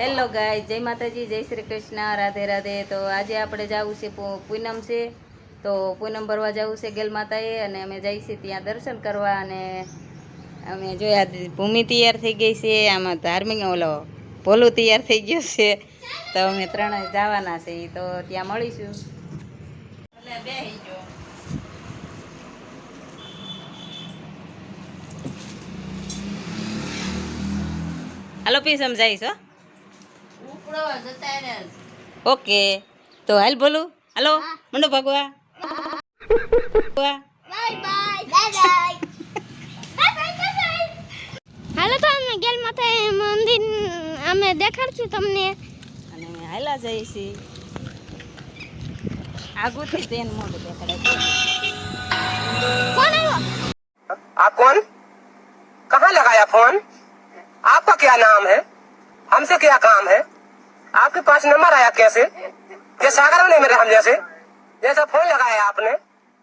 Hello ગાય જય માતાજી, જય શ્રી કૃષ્ણ. રાધે રાધે. તો આજે આપણે જવું છે પૂનમ છે. તો પૂનમ ભરવા જવું છે ગેલ માતાએ અને અમે જઈશું ત્યાં દર્શન કરવા અને અમે જોયા ભૂમિ તૈયાર થઈ ગઈ છે. આમાં ધાર્મિક, ઓલો, ભોલું તૈયાર થઈ ગયું છે. તો અમે ત્રણ જવાના છે. તો ત્યાં મળીશું. હાલો પી સમજાવીશ હો. ઓકે તો હાલ બોલું હાલો મંડો ભગવા ભગવા. હાલો તો અમે ગેલ માતા મંદિર અમે દેખાડશું તમને અને અમે હાલા જઈએ છીએ આગુથી તેન મોઢું દેખાડે છે. કોણ આવ્યો आप कौन कहाँ लगाया फोन आपका क्या नाम है हमसे क्या काम है आपके पास नंबर आया कैसे ये सागर ने मेरे हम जैसे जैसा फोन लगाया आपने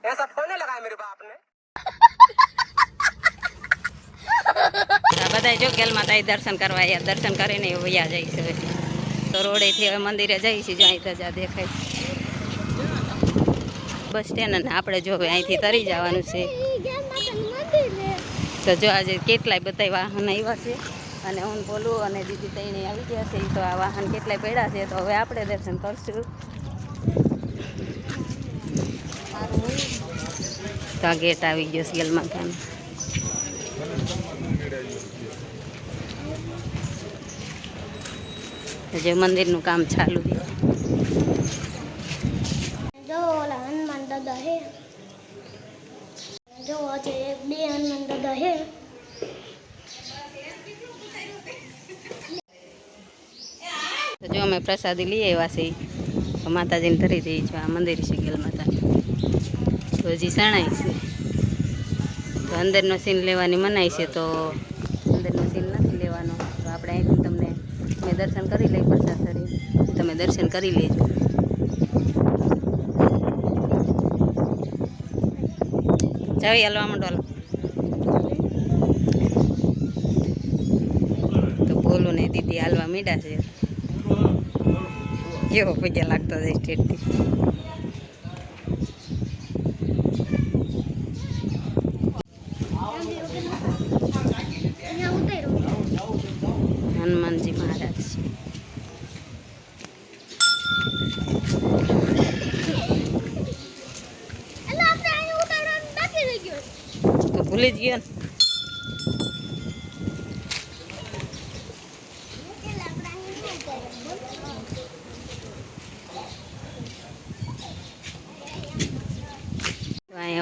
ऐसा फोन नहीं लगाया मेरे बाप ने આ બધા જો ગેલ માતાએ દર્શન કરવા આવ્યા દર્શન કરીને વયા જાય છે હવે તો રોડેથી હવે મંદિરે જઈએ છીએ જો અહીં ધજા દેખાય બસ સ્ટેન્ડ અને આપણે જો હવે અહીંથી તરી જવાનું છે ગેલ માતાનું મંદિર છે તો જો આજે કેટલાય બધા વાહન આવ્યા છે અને હું બોલું અને દીદી તઈને આવી ગયા છે તો આ વાહન કેટલાય પડ્યા છે, તો હવે આપણે દર્શન કરશું. તો આ ગેટ આવી ગયો ગેલ માતાનો જે મંદિરનું કામ ચાલુ જો ઓલા હનુમાન દાદા હે. જો આજે બે હનુમાન દાદા હે. જો અમે પ્રસાદી લઈ આવ્યા છીએ માતાજીને ધરી દઈએ છીએ આ મંદિર છે ગેલ માતા. તો હજી શણાય છે. તો અંદરનો સીન લેવાની મનાય છે, તો અંદરનો સીન નથી લેવાનો. તો આપણે અહીંથી તમને મેં દર્શન કરી લઈએ પ્રસાદ કરી તમે દર્શન કરી લેજો. જાવી હાલો તો બોલો ને દીદી હાલવા મીડા છે. કેવો પૈસા લાગતો હતો સ્ટેટથી. હનુમાનજી મહારાજ તો ભૂલી જ ગયો ને.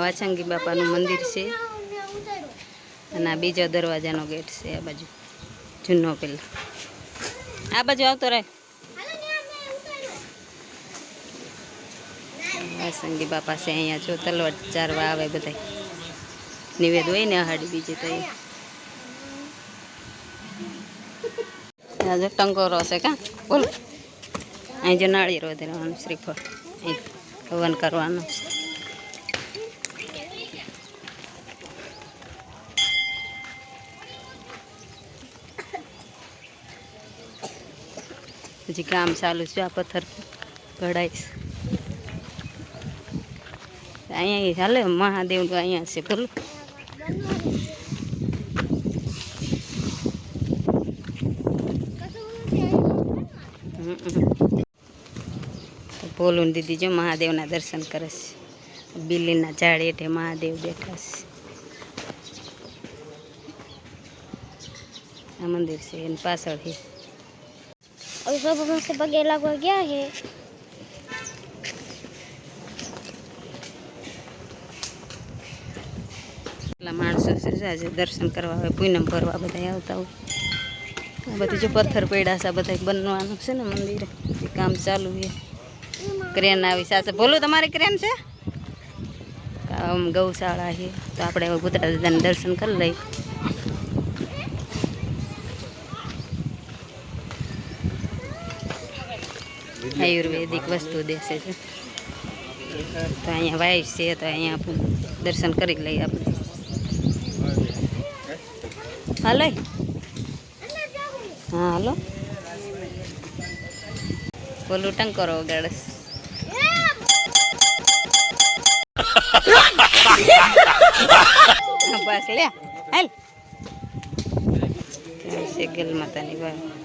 વાછંગી બાપાનું મંદિર છે. અને આ બીજો દરવાજાનો ગેટ છે આ બાજુ, જૂનો પેલો. આ બાજુ આવતો રહે. વાસંગી બાપા છે અહીંયા, જો તલવટ ચારવા આવે બધા નિવેદ હોય ને હાડી બીજી તો એ. આ જો ટંકોરો છે કા, બોલો. અહીં જો નાળિયેર રહેવાનું શ્રીફળ. અહીં હવન કરવાનું. હજી કામ ચાલુ છે, આ પથ્થર ઘડાઈશ અહીંયા ચાલે મહાદેવ અહીંયા છે બોલો બોલું દીદી, જો મહાદેવના દર્શન કરે છે. બિલ્લીના ઝાડ હેઠે મહાદેવ બેઠા છે. આ મંદિર છે, એની પાછળ પગે લાગવા ગયા છે એટલા માણસો આજે દર્શન કરવા આવે, પૂનમ ભરવા બધા આવતા હોય. બધું જો પથ્થર પડ્યા છે બધા બનવાનું છે ને મંદિરે. એ કામ ચાલુ છે. ક્રેન આવી સાથે. બોલું, તમારી ક્રેન છે? આમ ગૌશાળા છે. તો આપણે ભૂતરા દર્શન કરી લઈએ. આયુર્વેદિક વસ્તુ દેશે છે. તો અહીંયા વાઈફ છે, તો અહીંયા આપણે દર્શન કરી લઈએ આપણે. હાલો. હા, હાલો. બોલું ટંકરો વગાડસ બસ લે. હાલ. ત્યાં છે ગેલ માતાની ભાઈ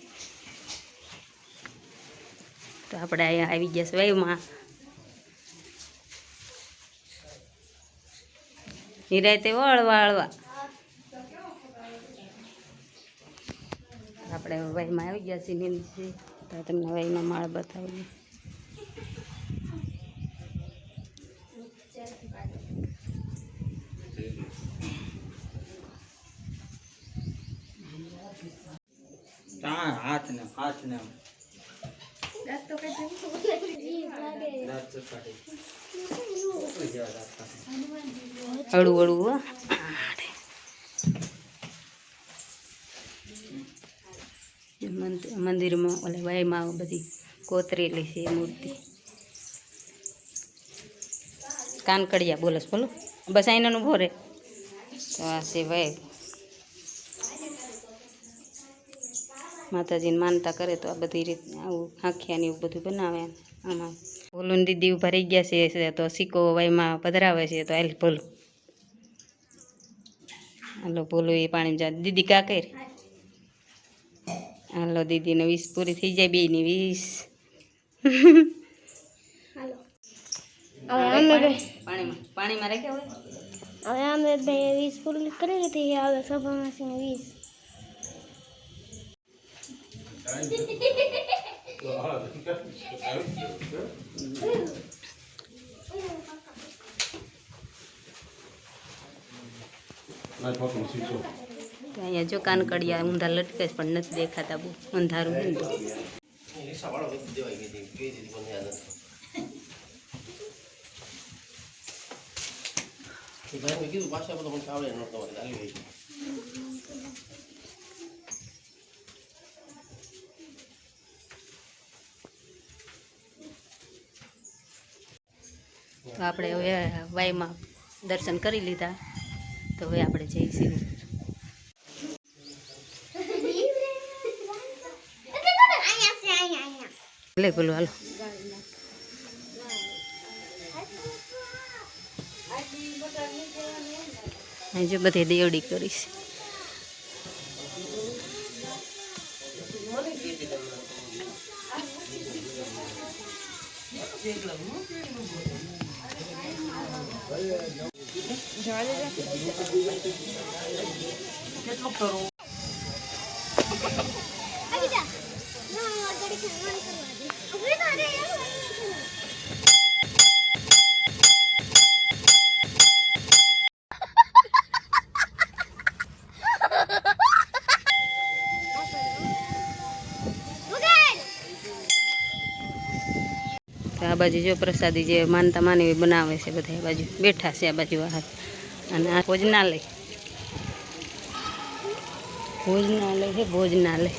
તો આપણે અહીંયા આવી ગયા છે વાયુમાં. નિરાયતે વળવા. હળવા આપણે વહીમાં આવી ગયા છીએ નીમસી તો તમને વહીમાં માળ બતાવી હાથ ને હાથ ને. હળવું હળવું મંદિરમાં ઓલે વાયમાં બધી કોતરેલી છે મૂર્તિ. કાનકડિયા બોલસ બોલો. બસ આઈનાનું ભોરે તો આ છે વાઈ માતાજીને માનતા કરે તો આ બધી રીત આવું આખ્યાને એવું બધું બનાવે આમાં. બોલું દીદી ઊભા રહી ગયા છે, તો સિક્કો વાઈમાં પધરાવે છે, તો આલ બોલું હાલો બોલો એ પાણી જા દીદી કા કર? હાલો દીદીને વીસ પૂરી થઈ જાય બેની વીસ. હવે અમે બે પાણીમાં પાણીમાં રાખ્યા હોય? હવે અમે બે વીસ પૂરી કરી હતી હવે સભામાં વીસ. તો અહીંયા જો કાનકડિયા ઊંધા લટકે પણ નથી દેખાતા બહુ. અંધારું હોય તો. તો આપણે હવે વાયમાં દર્શન કરી લીધા. તો હવે આપણે જઈશું. લે બોલો હાલો. જો બધી દેવડી કરીશ. આવી જા ના ગાડી ખાવાનું કરવા દે ઊભી તો રે બાજુ જો પ્રસાદી જે માનતા માનવી બનાવે છે બધા આ બાજુ. બેઠા છે આ બાજુ આ અને આ ભોજનાલય. ભોજનાલય છે ભોજનાલય.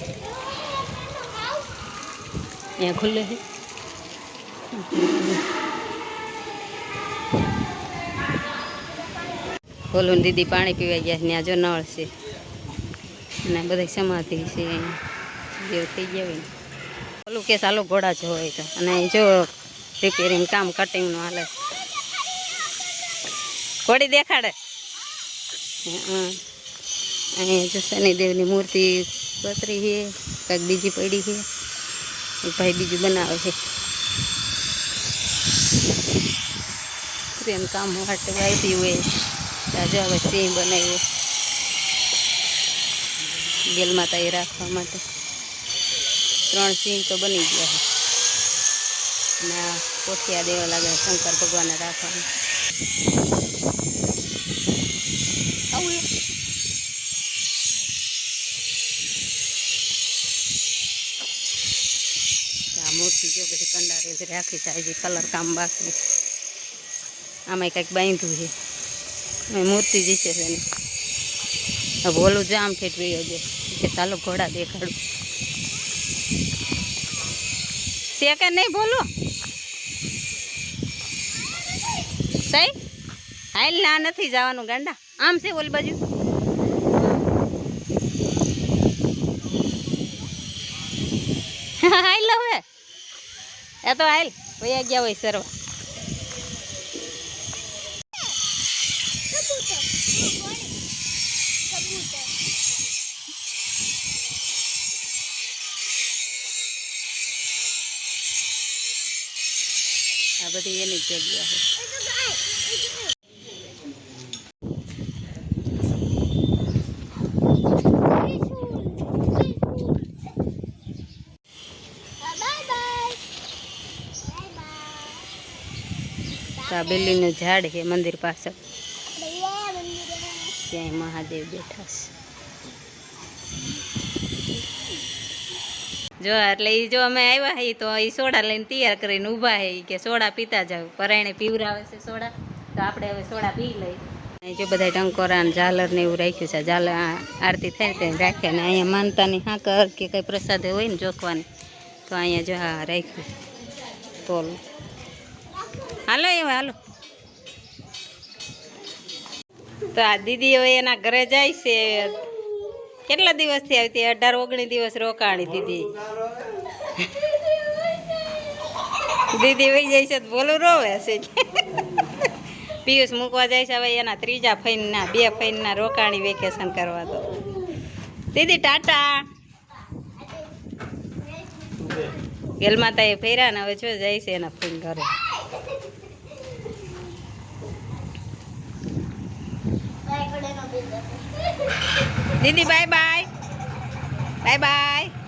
અહીંયા ખુલ્લે છે બોલું ને દીદી પાણી પીવા ગયા છે, ત્યાં જો નળ છે. અને બધા સમાધિ છે. જેવું થઈ ગયા હોય ને. ઓલું કે ચાલો ઘોડા જો હોય તો. અને અહીં જો રિપેરિંગ કામ કટિંગનું હાલે. ઘોડી દેખાડે? હં. અહીં જો શનિદેવની મૂર્તિ પતરી છે, કંઈક બીજી પડી છે. ભાઈ બીજું બનાવે છે. પ્રેમ કામ માટે આવી હોય. તાજો હવે સિંહ બનાવ્યો. ગેલમાં એ રાખવા માટે. ત્રણ સિંહ તો બની ગયા છે. અને પોથિયા દેવા લાગે, શંકર ભગવાનને રાખવાનું. આવું મૂર્તિ જો બધી કંડારે જ છે કલર કામ બાકી આમાં કંઈક બાંધ્યું છે. મૂર્તિ જીશે છે ને ભોલું જામ ઠેઠવી હજે કે ચાલો ઘોડા દેખાડું. છે કે નહીં ભોલું? સહી હાલ ના નથી જવાનું ગાંડા. આમ છે ઓલ બાજુ? હાલ હવે. એ તો હાલ, વૈયા ગયા હોય સરવા. આ બધી એની જગ્યા છે. આ બેલીનું ઝાડ છે મંદિર પાછળ. ક્યાંય મહાદેવ બેઠા છે. જો, એટલે એ જો અમે આવ્યા હઈ તો એ સોડા લઈને તૈયાર કરીને ઊભા હે કે સોડા પીતા જાવ પરાયણે પીવરાવે છે સોડા, તો આપણે હવે સોડા પી લઈ જો બધા ટંકોરા ઝાલર ને એવું રાખ્યું છે. ઝાલર આરતી થાય તેને રાખે ને અહીંયા માનતાની હાકર કે કંઈ પ્રસાદ હોય ને જોખવાની તો અહીંયા જો હા રાખ્યું તોલ હાલો એવા હાલો. તો આ દીદીઓ એના ઘરે જાય છે. કેટલા દિવસથી આવતી અઢાર ઓગણીસ દિવસ રોકાણી દીદી દીદી વહી જાય છે બોલું રોવે છે. પિયુષ મૂકવા જાય છે હવે એના ત્રીજા ફઈનના બે ફઈનના રોકાણી વેકેશન કરવા તો. દીદી, ટાટા. ગેલમાતા એ ફેર્યા ને હવે જો જાય છે એના ફઈન ઘરે. Đi 拜拜拜拜